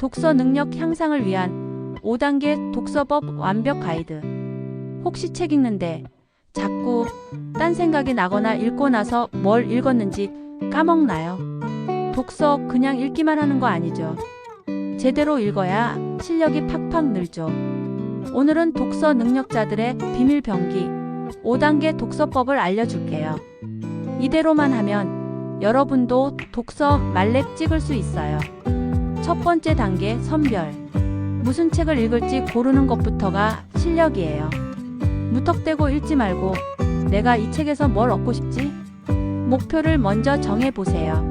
독서 능력 향상을 위한 5단계 독서법 완벽 가이드. 혹시 책 읽는데 자꾸 딴 생각이 나거나 읽고 나서 뭘 읽었는지 까먹나요? 독서 그냥 읽기만 하는 거 아니죠. 제대로 읽어야 실력이 팍팍 늘죠. 오늘은 독서 능력자들의 비밀 병기 5단계 독서법을 알려줄게요. 이대로만 하면 여러분도 독서 말렙 찍을 수 있어요. 첫 번째 단계 선별. 무슨 책을 읽을지 고르는 것부터가 실력이에요. 무턱대고 읽지 말고 내가 이 책에서 뭘 얻고 싶지? 목표를 먼저 정해보세요.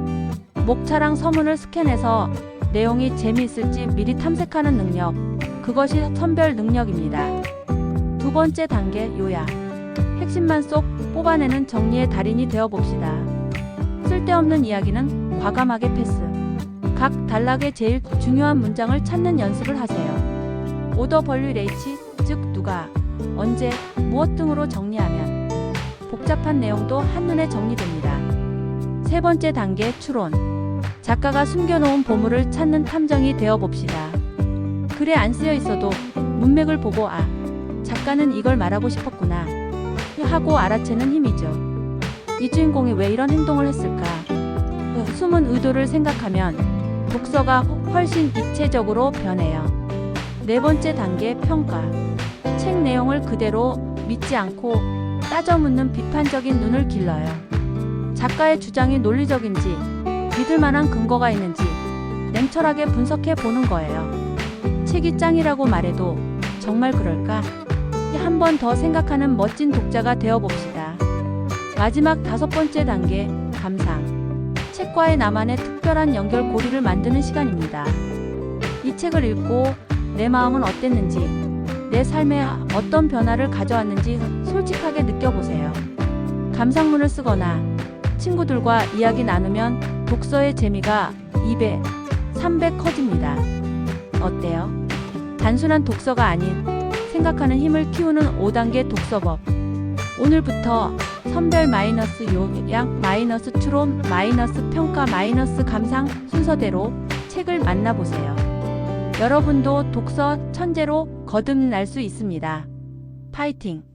목차랑 서문을 스캔해서 내용이 재미있을지 미리 탐색하는 능력. 그것이 선별 능력입니다. 두 번째 단계 요약. 핵심만 쏙 뽑아내는 정리의 달인이 되어봅시다. 쓸데없는 이야기는 과감하게 패스. 각 단락의 제일 중요한 문장을 찾는 연습을 하세요. 오더 벌류 레이치, 즉 누가, 언제, 무엇 등으로 정리하면 복잡한 내용도 한눈에 정리됩니다. 세 번째 단계 추론. 작가가 숨겨놓은 보물을 찾는 탐정이 되어봅시다. 글에 안 쓰여 있어도 문맥을 보고 아, 작가는 이걸 말하고 싶었구나. 하고 알아채는 힘이죠. 이 주인공이 왜 이런 행동을 했을까? 그 숨은 의도를 생각하면 독서가 훨씬 입체적으로 변해요. 네 번째 단계 평가. 책 내용을 그대로 믿지 않고 따져 묻는 비판적인 눈을 길러요. 작가의 주장이 논리적인지 믿을 만한 근거가 있는지 냉철하게 분석해 보는 거예요. 책이 짱이라고 말해도 정말 그럴까? 한 번 더 생각하는 멋진 독자가 되어 봅시다. 마지막 다섯 번째 단계, 감상. 책과의 나만의 특별한 연결고리를 만드는 시간입니다. 이 책을 읽고 내 마음은 어땠는지, 내 삶에 어떤 변화를 가져왔는지 솔직하게 느껴보세요. 감상문을 쓰거나 친구들과 이야기 나누면 독서의 재미가 2배, 3배 커집니다. 어때요? 단순한 독서가 아닌 생각하는 힘을 키우는 5단계 독서법. 오늘부터 선별 마이너스 요약 마이너스 추론 마이너스 평가 마이너스 감상 순서대로 책을 만나보세요. 여러분도 독서 천재로 거듭날 수 있습니다. 파이팅!